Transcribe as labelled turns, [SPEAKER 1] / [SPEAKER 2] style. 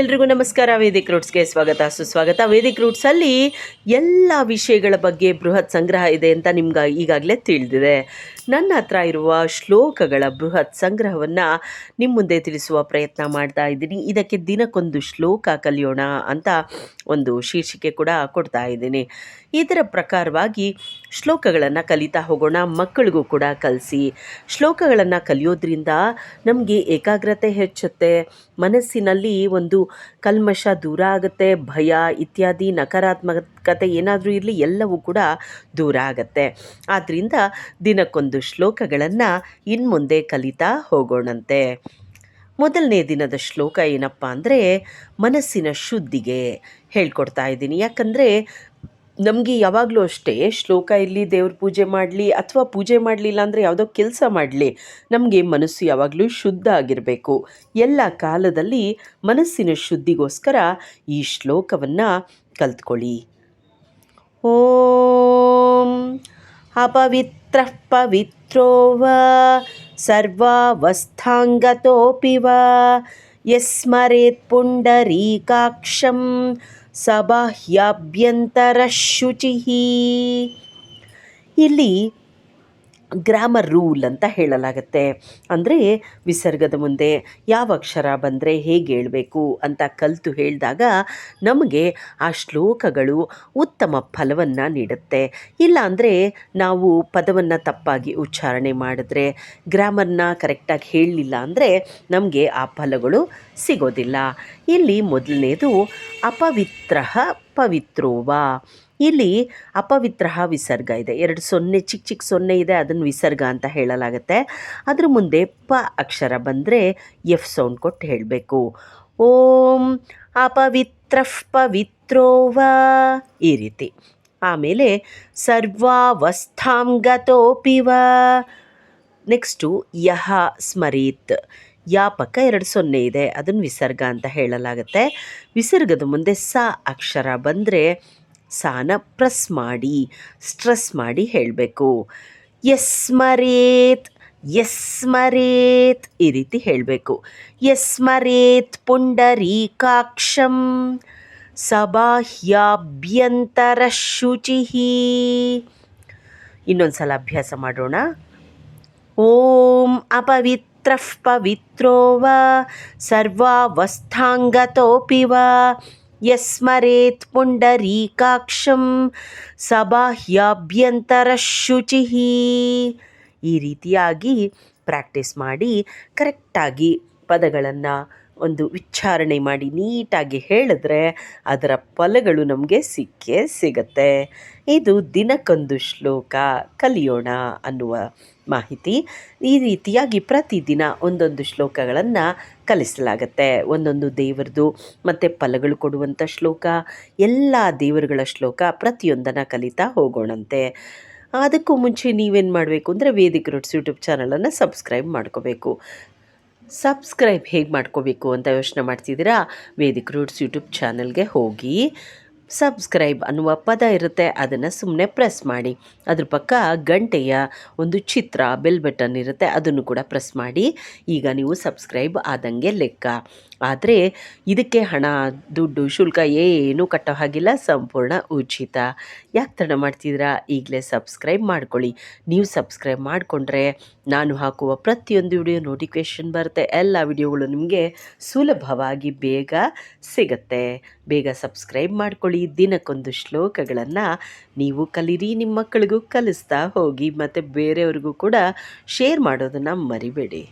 [SPEAKER 1] ಎಲ್ರಿಗೂ ನಮಸ್ಕಾರ. ವೇದಿಕ್ ರೂಟ್ಸ್ಗೆ ಸ್ವಾಗತ. ಸುಸ್ವಾಗತ. ವೇದಿಕ್ ರೂಟ್ಸಲ್ಲಿ ಎಲ್ಲ ವಿಷಯಗಳ ಬಗ್ಗೆ ಬೃಹತ್ ಸಂಗ್ರಹ ಇದೆ ಅಂತ ನಿಮ್ಗೆ ಈಗಾಗಲೇ ತಿಳಿದಿದೆ. ನನ್ನ ಹತ್ರ ಇರುವ ಶ್ಲೋಕಗಳ ಬೃಹತ್ ಸಂಗ್ರಹವನ್ನು ನಿಮ್ಮ ಮುಂದೆ ತಿಳಿಸುವ ಪ್ರಯತ್ನ ಮಾಡ್ತಾ ಇದ್ದೀನಿ. ಇದಕ್ಕೆ ದಿನಕ್ಕೊಂದು ಶ್ಲೋಕ ಕಲಿಯೋಣ ಅಂತ ಒಂದು ಶೀರ್ಷಿಕೆ ಕೂಡ ಕೊಡ್ತಾ ಇದ್ದೀನಿ. ಇದರ ಪ್ರಕಾರವಾಗಿ ಶ್ಲೋಕಗಳನ್ನು ಕಲಿತಾ ಹೋಗೋಣ, ಮಕ್ಕಳಿಗೂ ಕೂಡ ಕಲಿಸಿ. ಶ್ಲೋಕಗಳನ್ನು ಕಲಿಯೋದ್ರಿಂದ ನಮಗೆ ಏಕಾಗ್ರತೆ ಹೆಚ್ಚುತ್ತೆ. ಮನಸ್ಸಿನಲ್ಲಿ ಒಂದು ಕಲ್ಮಶ ದೂರ ಆಗುತ್ತೆ, ಭಯ ಇತ್ಯಾದಿ ನಕಾರಾತ್ಮಕತೆ ಏನಾದರೂ ಇರಲಿ ಎಲ್ಲವೂ ಕೂಡ ದೂರ ಆಗುತ್ತೆ. ಆದ್ದರಿಂದ ದಿನಕ್ಕೊಂದು ಶ್ಲೋಕಗಳನ್ನು ಇನ್ಮುಂದೆ ಕಲಿತಾ ಹೋಗೋಣಂತೆ. ಮೊದಲನೇ ದಿನದ ಶ್ಲೋಕ ಏನಪ್ಪ ಅಂದರೆ, ಮನಸ್ಸಿನ ಶುದ್ಧಿಗೆ ಹೇಳ್ಕೊಡ್ತಾ ಇದ್ದೀನಿ. ಯಾಕಂದರೆ ನಮಗೆ ಯಾವಾಗಲೂ ಅಷ್ಟೇ, ಶ್ಲೋಕ ಇರಲಿ ದೇವ್ರ ಪೂಜೆ ಮಾಡಲಿ ಅಥವಾ ಪೂಜೆ ಮಾಡಲಿಲ್ಲ ಅಂದರೆ ಯಾವುದೋ ಕೆಲಸ ಮಾಡಲಿ, ನಮಗೆ ಮನಸ್ಸು ಯಾವಾಗಲೂ ಶುದ್ಧ ಆಗಿರಬೇಕು. ಎಲ್ಲ ಕಾಲದಲ್ಲಿ ಮನಸ್ಸಿನ ಶುದ್ಧಿಗೋಸ್ಕರ ಈ ಶ್ಲೋಕವನ್ನು ಕಲ್ತ್ಕೊಳ್ಳಿ. ಓಂ ಅಪವಿತ್ರ ಪವಿತ್ರೋವ ವಾ ಸರ್ವಾವಸ್ಥಾಂಗತೋಪಿ ಯಸ್ಮರೇತ್ ಪುಂಡರೀಕಾಕ್ಷಂ ಸಬಾಹ್ಯಾಭ್ಯಂತರಶುಚಿ ಇಲ್ಲಿ ಗ್ರಾಮರ್ ರೂಲ್ ಅಂತ ಹೇಳಲಾಗತ್ತೆ. ಅಂದರೆ ವಿಸರ್ಗದ ಮುಂದೆ ಯಾವ ಅಕ್ಷರ ಬಂದರೆ ಹೇಗೆ ಹೇಳಬೇಕು ಅಂತ ಕಲಿತು ಹೇಳಿದಾಗ ನಮಗೆ ಆ ಶ್ಲೋಕಗಳು ಉತ್ತಮ ಫಲವನ್ನು ನೀಡುತ್ತೆ. ಇಲ್ಲ ಅಂದರೆ ನಾವು ಪದವನ್ನು ತಪ್ಪಾಗಿ ಉಚ್ಚಾರಣೆ ಮಾಡಿದ್ರೆ, ಗ್ರಾಮರ್ನ ಕರೆಕ್ಟಾಗಿ ಹೇಳಲಿಲ್ಲ ಅಂದರೆ ನಮಗೆ ಆ ಫಲಗಳು ಸಿಗೋದಿಲ್ಲ. ಇಲ್ಲಿ ಮೊದಲನೇದು ಅಪವಿತ್ರ ಪವಿತ್ರೋವಾ ಇಲ್ಲಿ ಅಪವಿತ್ರ ವಿಸರ್ಗ ಇದೆ. ಎರಡು ಸೊನ್ನೆ ಚಿಕ್ಕ ಚಿಕ್ಕ ಸೊನ್ನೆ ಇದೆ, ಅದನ್ನು ವಿಸರ್ಗ ಅಂತ ಹೇಳಲಾಗುತ್ತೆ. ಅದ್ರ ಮುಂದೆ ಪ ಅಕ್ಷರ ಬಂದರೆ ಎಫ್ ಸೌಂಡ್ ಕೊಟ್ಟು ಹೇಳಬೇಕು. ಓಂ ಅಪವಿತ್ರ ಪವಿತ್ರೋವಾ. ಈ ರೀತಿ. ಆಮೇಲೆ ಸರ್ವಾವಸ್ಥಾಂಗತೋಪಿ ವಾ ನೆಕ್ಸ್ಟು ಯಹ ಸ್ಮರೀತ್. ಯಾ ಪಕ್ಕ ಎರಡು ಸೊನ್ನೆ ಇದೆ. ಅದನ್ನು ವಿಸರ್ಗ ಅಂತ ಹೇಳಲಾಗುತ್ತೆ. ವಿಸರ್ಗದ ಮುಂದೆ ಸ ಅಕ್ಷರ ಬಂದರೆ ಸಾನ ಪ್ರೆಸ್ ಮಾಡಿ, ಸ್ಟ್ರೆಸ್ ಮಾಡಿ ಹೇಳಬೇಕು. ಯಸ್ಮರೇತ್ ಯಸ್ಮರೇತ್ ಈ ರೀತಿ ಹೇಳಬೇಕು. ಯಸ್ಮರೇತ್ ಪುಂಡರೀಕಾಕ್ಷಂ ಸಬಾಹ್ಯಾಭ್ಯಂತರ ಶುಚಿ ಇನ್ನೊಂದು ಸಲ ಅಭ್ಯಾಸ ಮಾಡೋಣ. ಓಂ ಅಪವಿತ್ರ ಪವಿತ್ರೋ ವಾ ಯಸ್ಮರೇತ್ ಪುಂಡರೀಕಾಕ್ಷಂ ಸಬಾಹ್ಯಾಭ್ಯಂತರ ಶುಚಿಹಿ ಈ ರೀತಿಯಾಗಿ ಪ್ರಾಕ್ಟೀಸ್ ಮಾಡಿ ಕರೆಕ್ಟಾಗಿ ಪದಗಳನ್ನು ಒಂದು ವಿಚಾರಣೆ ಮಾಡಿ ನೀಟಾಗಿ ಹೇಳಿದ್ರೆ ಅದರ ಫಲಗಳು ನಮಗೆ ಸಿಕ್ಕೇ ಸಿಗತ್ತೆ. ಇದು ದಿನಕ್ಕೊಂದು ಶ್ಲೋಕ ಕಲಿಯೋಣ ಅನ್ನುವ ಮಾಹಿತಿ. ಈ ರೀತಿಯಾಗಿ ಪ್ರತಿದಿನ ಒಂದೊಂದು ಶ್ಲೋಕಗಳನ್ನು ಕಲಿಸಲಾಗತ್ತೆ. ಒಂದೊಂದು ದೇವರದು ಮತ್ತು ಫಲಗಳು ಕೊಡುವಂಥ ಶ್ಲೋಕ, ಎಲ್ಲ ದೇವರುಗಳ ಶ್ಲೋಕ ಪ್ರತಿಯೊಂದನ್ನು ಕಲಿತಾ ಹೋಗೋಣಂತೆ. ಅದಕ್ಕೂ ಮುಂಚೆ ನೀವೇನು ಮಾಡಬೇಕು ಅಂದರೆ ವೇದಿಕ್ ರೂಟ್ಸ್ ಯೂಟ್ಯೂಬ್ ಚಾನಲನ್ನು ಸಬ್ಸ್ಕ್ರೈಬ್ ಮಾಡ್ಕೋಬೇಕು. ಸಬ್ಸ್ಕ್ರೈಬ್ ಹೇಗೆ ಮಾಡ್ಕೋಬೇಕು ಅಂತ ಯೋಚನೆ ಮಾಡ್ತಿದ್ದೀರಾ? ವೇದಿಕ್ ರೂಟ್ಸ್ ಯೂಟ್ಯೂಬ್ ಚಾನಲ್ಗೆ ಹೋಗಿ ಸಬ್ಸ್ಕ್ರೈಬ್ ಅನ್ನುವ ಪದ ಇರುತ್ತೆ, ಅದನ್ನು ಸುಮ್ಮನೆ ಪ್ರೆಸ್ ಮಾಡಿ. ಅದ್ರ ಪಕ್ಕ ಗಂಟೆಯ ಒಂದು ಚಿತ್ರ ಬೆಲ್ ಬಟನ್ ಇರುತ್ತೆ, ಅದನ್ನು ಕೂಡ ಪ್ರೆಸ್ ಮಾಡಿ. ಈಗ ನೀವು ಸಬ್ಸ್ಕ್ರೈಬ್ ಆದಂಗೆ ಲೆಕ್ಕ. ಆದರೆ ಇದಕ್ಕೆ ಹಣ, ದುಡ್ಡು, ಶುಲ್ಕ ಏನೂ ಕಟ್ಟೋ ಹಾಗಿಲ್ಲ, ಸಂಪೂರ್ಣ ಉಚಿತ. ಯಾಕೆ ತಡ ಮಾಡ್ತಿದ್ದೀರಾ? ಈಗಲೇ ಸಬ್ಸ್ಕ್ರೈಬ್ ಮಾಡ್ಕೊಳ್ಳಿ. ನೀವು ಸಬ್ಸ್ಕ್ರೈಬ್ ಮಾಡಿಕೊಂಡ್ರೆ ನಾನು ಹಾಕುವ ಪ್ರತಿಯೊಂದು ವಿಡಿಯೋ ನೋಟಿಫಿಕೇಶನ್ ಬರುತ್ತೆ. ಎಲ್ಲ ವಿಡಿಯೋಗಳು ನಿಮಗೆ ಸುಲಭವಾಗಿ ಬೇಗ ಸಿಗುತ್ತೆ. ಬೇಗ ಸಬ್ಸ್ಕ್ರೈಬ್ ಮಾಡ್ಕೊಳ್ಳಿ. ದಿನಕ್ಕೊಂದು ಶ್ಲೋಕಗಳನ್ನು ನೀವು ಕಲೀರಿ, ನಿಮ್ಮ ಮಕ್ಕಳಿಗೂ ಕಲಿಸ್ತಾ ಹೋಗಿ, ಮತ್ತು ಬೇರೆಯವ್ರಿಗೂ ಕೂಡ ಶೇರ್ ಮಾಡೋದನ್ನು ಮರಿಬೇಡಿ.